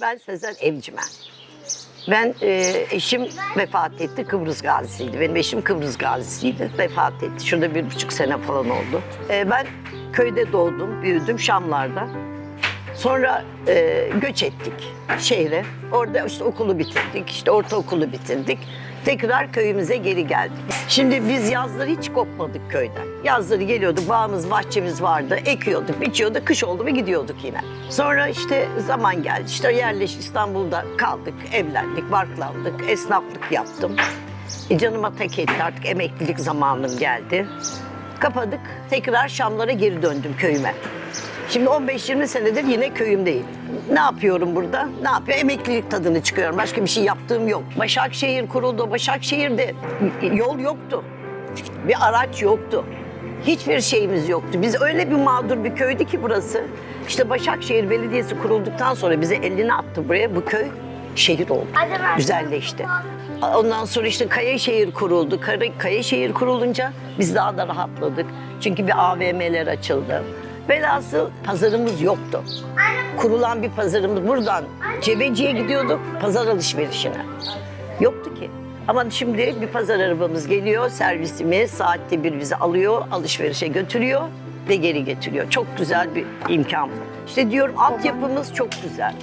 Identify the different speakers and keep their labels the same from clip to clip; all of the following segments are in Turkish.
Speaker 1: Ben Sezen Evcimen. Ben e, eşim vefat etti, Kıbrıs gazisiydi. Benim eşim Kıbrıs gazisiydi, vefat etti. Şurada bir buçuk sene falan oldu. E, ben köyde doğdum, büyüdüm Şamlar'da. Sonra e, göç ettik şehre. Orada işte okulu bitirdik, işte ortaokulu bitirdik. Tekrar köyümüze geri geldik. Şimdi biz yazları hiç kopmadık köyden. Yazları geliyorduk, bağımız, bahçemiz vardı. Ekiyorduk, biçiyorduk, kış oldu mu gidiyorduk yine. Sonra işte zaman geldi. İşte yerleş İstanbul'da kaldık, evlendik, barklandık, esnaflık yaptım. E canıma tek etti artık emeklilik zamanım geldi. Kapadık, tekrar Şamlara geri döndüm köyüme. Şimdi 15-20 senedir yine köyümdeyim. Ne yapıyorum burada? Ne yapıyorum? Emeklilik tadını çıkıyorum. Başka bir şey yaptığım yok. Başakşehir kuruldu. Başakşehir'de yol yoktu. Bir araç yoktu. Hiçbir şeyimiz yoktu. Biz öyle bir mağdur bir köydü ki burası. İşte Başakşehir Belediyesi kurulduktan sonra bize elini attı buraya. Bu köy şehir oldu. Güzelleşti. Ondan sonra işte Kayaşehir kuruldu. Kayaşehir kurulunca biz daha da rahatladık. Çünkü bir AVM'ler açıldı. Velhasıl pazarımız yoktu. Kurulan bir pazarımız buradan Cebeci'ye gidiyorduk pazar alışverişine. Yoktu ki. Ama şimdi bir pazar arabamız geliyor, servisimiz saatte bir bizi alıyor, alışverişe götürüyor ve geri getiriyor. Çok güzel bir imkan. İşte diyorum altyapımız çok güzel.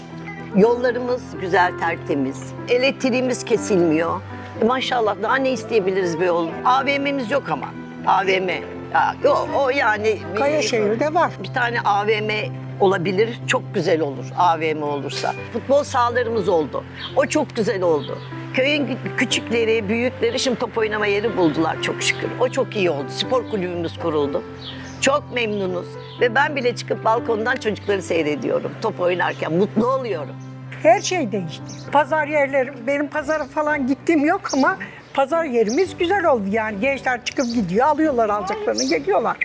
Speaker 1: Yollarımız güzel, tertemiz. Elektriğimiz kesilmiyor. E maşallah daha ne isteyebiliriz be oğlum? AVM'miz yok ama. AVM. Ya, o, o yani...
Speaker 2: Kayaşehir'de var.
Speaker 1: Bir tane AVM olabilir. Çok güzel olur AVM olursa. Futbol sahalarımız oldu. O çok güzel oldu. Köyün kü- küçükleri, büyükleri şimdi top oynama yeri buldular çok şükür. O çok iyi oldu. Spor kulübümüz kuruldu. Çok memnunuz. Ve ben bile çıkıp balkondan çocukları seyrediyorum. Top oynarken mutlu oluyorum.
Speaker 2: Her şey değişti. Pazar yerleri, benim pazara falan gittiğim yok ama pazar yerimiz güzel oldu yani. Gençler çıkıp gidiyor, alıyorlar alacaklarını, geliyorlar.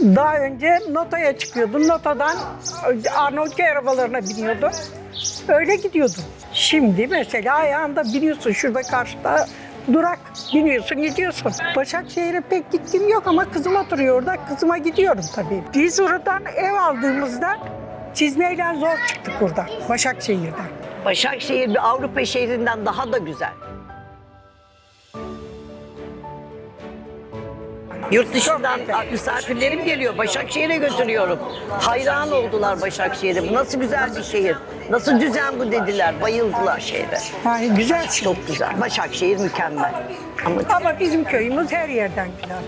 Speaker 2: Daha önce notaya çıkıyordun, notadan Arnavutköy arabalarına biniyordun. Öyle gidiyordun. Şimdi mesela ayağında biniyorsun şurada karşıda durak biniyorsun gidiyorsun. Başakşehir'e pek gittiğim yok ama kızım oturuyor orada. Kızıma gidiyorum tabii. Biz oradan ev aldığımızda çizmeyle zor çıktık burada Başakşehir'den.
Speaker 1: Başakşehir bir Avrupa şehrinden daha da güzel. Yurt dışından misafirlerim geliyor. Başakşehir'e götürüyorum. Hayran oldular Başakşehir'e. Bu nasıl güzel bir şehir. Nasıl düzen bu dediler. Bayıldılar şehre.
Speaker 2: Yani güzel.
Speaker 1: Çok güzel. Başakşehir mükemmel. Ama
Speaker 2: Ama bizim köyümüz her yerden güzel.